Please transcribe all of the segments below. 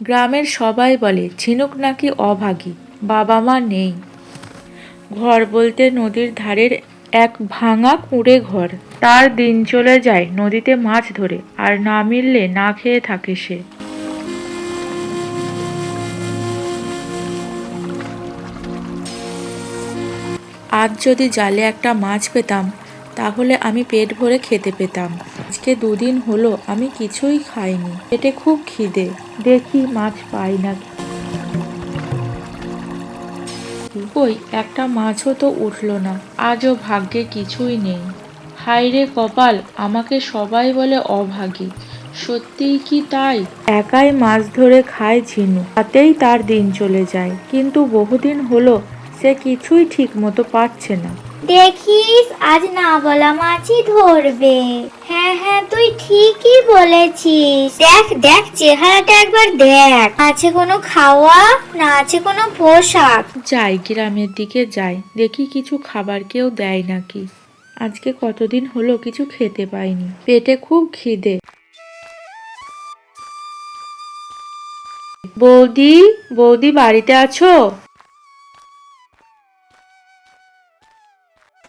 গ্রামের সবাই বলে, ঝিনুক নাকি অভাগী? বাবা মা নেই। ঘর বলতে নদীর ধারের এক ভাঙা কুঁড়ে ঘর। তার দিন চলে যায় নদীতে মাছ ধরে, আর না মিললে না খেয়ে থাকে সে। আজ যদি জালে একটা মাছ পেতাম তাহলে আমি পেট ভরে খেতে পেতাম। আজকে দুদিন হলো আমি কিছুই খাইনি। পেটে খুব খিদে। দেখি মাছ পাই না কই, একটা মাছও তো উঠল না। আজও ভাগ্যে কিছুই নেই। হায়রে কপাল, আমাকে সবাই বলে অভাগী। সত্যিই কি তাই? একাই মাছ ধরে খায় ঝিনু। তাতেই তার দিন চলে যায়। কিন্তু বহুদিন হলো সে কিছুই ঠিক মতো পাচ্ছে না। দেখিস, আজ না বলা মাছই ধরবে। হ্যাঁ হ্যাঁ তুই ঠিকই বলেছিস। দেখ দেখ, চেহারাটা একবার দেখ। আছে কোনো খাওয়া, না আছে কোনো পোশাক। যাই, গ্রামের দিকে যাই। দেখি কিছু খাবার কেউ দেয় নাকি। আজকে কতদিন হলো কিছু খেতে পাইনি। পেটে খুব খিদে। বৌদি বৌদি বাড়িতে আছো?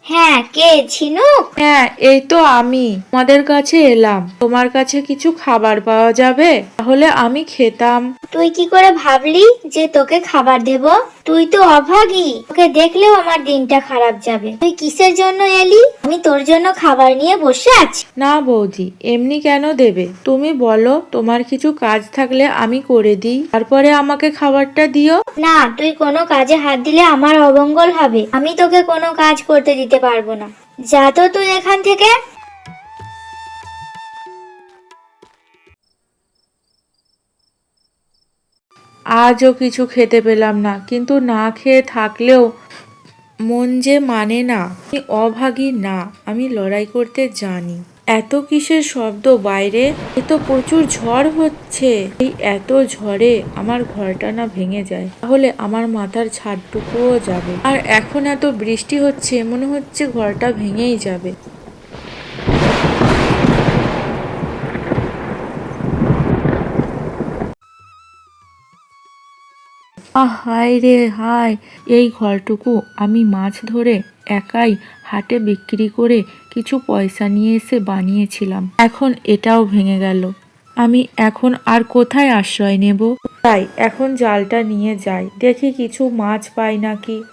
হ্যাঁ কে? ঝিনুক? হ্যাঁ এই তো আমি। তোমাদের কাছে এলাম। তোমার কাছে কিছু খাবার পাওয়া যাবে? তাহলে আমি খেতাম। তুই কি করে ভাবলি যে তোকে খাবার দেব? তুই তো অভাগী। তোকে দেখলেও আমার দিনটা খারাপ যাবে। তুই কিসের জন্য এলি? আমি তোর জন্য খাবার নিয়ে বসে আছি। না বৌদি এমনি কেন দেবে? তুমি বলো তোমার কিছু কাজ থাকলে আমি করে দিই। তারপরে আমাকে খাবারটা দিও। না তুই কোনো কাজে হাত দিলে আমার অবঙ্গল হবে। আমি তোকে কোনো কাজ করতে দিতে পারব না। যা তো তুই এখান থেকে। আজও কিছু খেতে পেলাম না, কিন্তু না খেয়ে থাকলেও মন যে মানে না অভাগী না, আমি লড়াই করতে জানি। এত কিসের শব্দ বাইরে? এ তো প্রচুর ঝড় হচ্ছে। এই এত ঝড়ে আমার ঘরটা না ভেঙে যায়। তাহলে আমার মাথার ছাদটুকুও যাবে। আর এখন এত বৃষ্টি হচ্ছে, মনে হচ্ছে ঘরটা ভেঙেই যাবে। আহ, হায় রে, হায়। এই ঘরটুকু আমি মাছ ধরে একাই হাটে বিক্রি করে কিছু পয়সা নিয়ে এসে বানিয়েছিলাম। এখন এটাও ভেঙে গেল। আমি এখন আর কোথায় আশ্রয় নেব? তাই এখন জালটা নিয়ে যাই। দেখি কিছু মাছ পাই নাকি।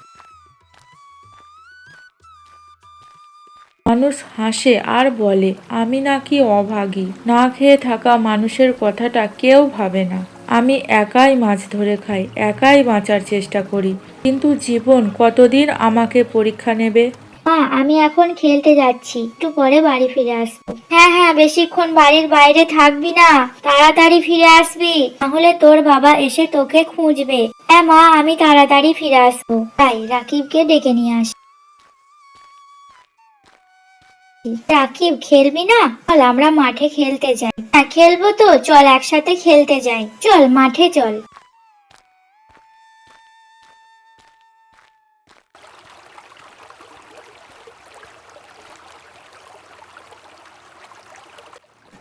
মানুষ হাসে আর বলে, আমি নাকি অভাগী। না খেয়ে থাকা মানুষের কথাটা কেউ ভাবে না। আমি একাই মাছ ধরে খাই, একাই বাঁচার চেষ্টা করি। কিন্তু জীবন কতদিন আমাকে পরীক্ষা নেবে? মা, আমি এখন খেলতে যাচ্ছি। একটু পরে বাড়ি ফিরে আসব। হ্যাঁ হ্যাঁ বেশিক্ষণ বাড়ির বাইরে থাকবি না। তাড়াতাড়ি ফিরে আসবি। তাহলে তোর বাবা এসে তোকে খুঁজবে। হ্যাঁ মা, আমি তাড়াতাড়ি ফিরে আসব। তাই রাকিবকে ডেকে নিয়ে আস। রাকিব, খেলবি না? চল, আমরা মাঠে খেলতে যাই। খেলব তো, চল একসাথে খেলতে যাই। চল, মাঠে চল।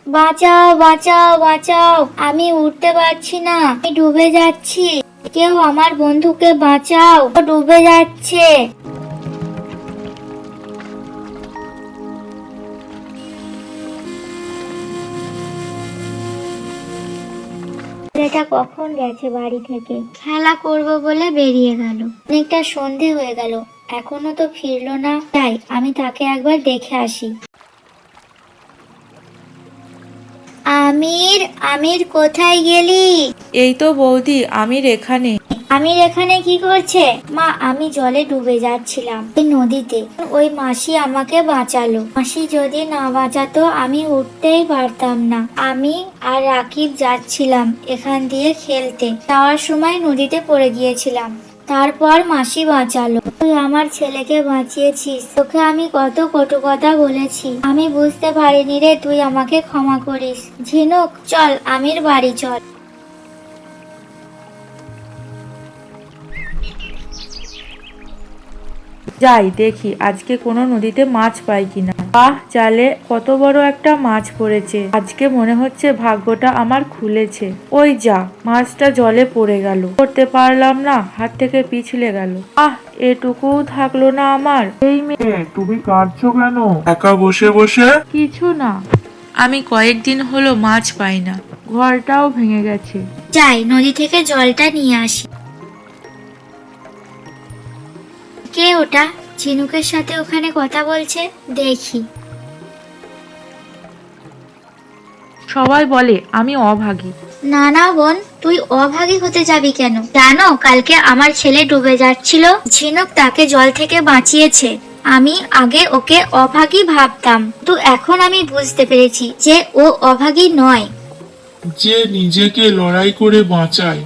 বাঁচাও বাঁচাও বাঁচাও। আমি উঠতে পারছি না, আমি ডুবে যাচ্ছি। কেউ আমার বন্ধুকে বাঁচাও ডুবে যাচ্ছে। ছেলেটা কখন গেছে বাড়ি থেকে? খেলা করব বলে বেরিয়ে গেল। অনেকটা সন্ধে হয়ে গেল। এখনও তো ফিরলো না। তাই আমি তাকে একবার দেখে আসি। আমির আমির কোথায় গেলি? এই তো বৌদি, আমির এখানে। আমির এখানে কি করছে? মা, আমি জলে ডুবে যাচ্ছিলাম এই নদীতে। ওই মাসি আমাকে বাঁচালো। মাসি যদি না বাঁচাতো, আমি উঠতেই পারতাম না। আমি আর রাকিব যাচ্ছিলাম এখান দিয়ে খেলতে। যাওয়ার সময় নদীতে পড়ে গিয়েছিলাম। তারপর মাসি বাঁচালো। তুই আমার ছেলেকে বাঁচিয়েছিস। তোকে আমি কত কটু কথা বলেছি। আমি বুঝতে পারিনি রে, তুই আমাকে ক্ষমা করিস। ঝিনুক, চল, আমির বাড়ি চল। যাই দেখি আজকে কোনো নদীতে মাছ পাই কিনা। বাহ জালে কত বড় একটা মাছ পড়েছে। আজকে মনে হচ্ছে ভাগ্যটা আমার খুলেছে। ওই যা মাছটা জলে পড়ে গেল। করতে পারলাম না হাত থেকে পিছলে গেল। আহ এটুকু থাকল না আমার। এই মেয়ে তুমি কাঁদছো কেন? একা বসে বসে? কিছু না। আমি কয়েকদিন হলো মাছ পাই না। ঘরটাও ভেঙে গেছে। যাই নদী থেকে জলটা নিয়ে আসি। কে ওটা? ঝিনুকের সাথে ওখানে কথা বলছে দেখি। সবাই বলে আমি অভাগী। না না বোন তুই অভাগী হতে যাবি কেন? জানো কালকে আমার ছেলে ডুবে যাচ্ছিল। ঝিনুক তাকে জল থেকে বাঁচিয়েছে। আমি আগে ওকে অভাগী ভাবতাম তো এখন আমি বুঝতে পেরেছি যে ও অভাগী নয়। যে নিজেকে লড়াই করে বাঁচায়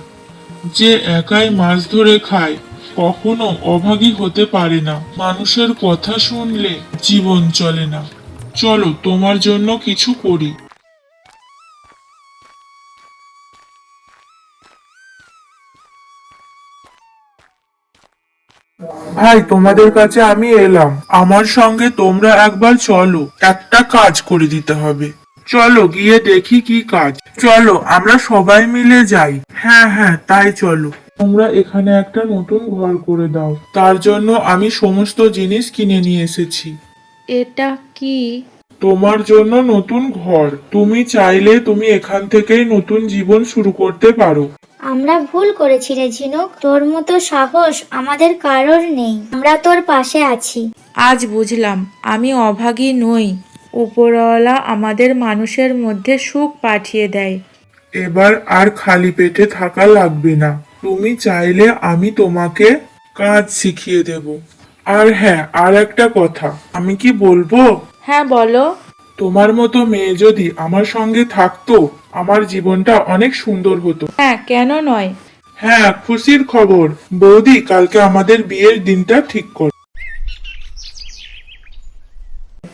যে একাই মাছ ধরে খায় কখনো অভাগী হতে পারে না। মানুষের কথা শুনলে জীবন চলে না। চলো, তোমার জন্য কিছু করি। ভাই, তোমাদের কাছে আমি এলাম। আমার সঙ্গে তোমরা একবার চলো। একটা কাজ করে দিতে হবে। চলো, গিয়ে দেখি কি কাজ। চলো, আমরা সবাই মিলে যাই। হ্যাঁ হ্যাঁ তাই চলো। তোমরা এখানে একটা নতুন ঘর করে দাও। তার জন্য আমি সমস্ত জিনিস কিনে নিয়ে এসেছি। এটা কি? তোমার জন্য নতুন ঘর। তুমি চাইলে তুমি এখান থেকেই নতুন জীবন শুরু করতে পারো। আমরা ভুল করেছি রে ঝিনুক। তোর মতো সাহস আমাদের কারোর নেই। আমরা তোর পাশে আছি। আজ বুঝলাম আমি অভাগী নই। উপরওয়ালা আমাদের মানুষের মধ্যে সুখ পাঠিয়ে দেয়। এবার আর খালি পেটে থাকা লাগবে না। তুমি চাইলে আমি তোমাকে কাজ শিখিয়ে দেব। আর হ্যাঁ আর একটা কথা। আমি কি বলব? হ্যাঁ বলো। তোমার মতো মেয়ে যদি আমার সঙ্গে থাকতো আমার জীবনটা অনেক সুন্দর হতো। হ্যাঁ কেন নয়? হ্যাঁ খুশির খবর। বৌদি কালকে আমাদের বিয়ের দিনটা ঠিক কর।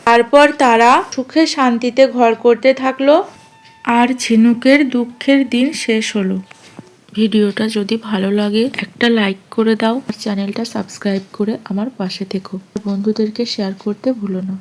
তারপর তারা সুখে শান্তিতে ঘর করতে থাকল। আর ঝিনুকের দুঃখের দিন শেষ হলো। ভিডিওটা যদি ভালো লাগে, একটা লাইক করে দাও। চ্যানেলটা সাবস্ক্রাইব করে আমার পাশে থেকো। বন্ধুদেরকে শেয়ার করতে ভুলো না।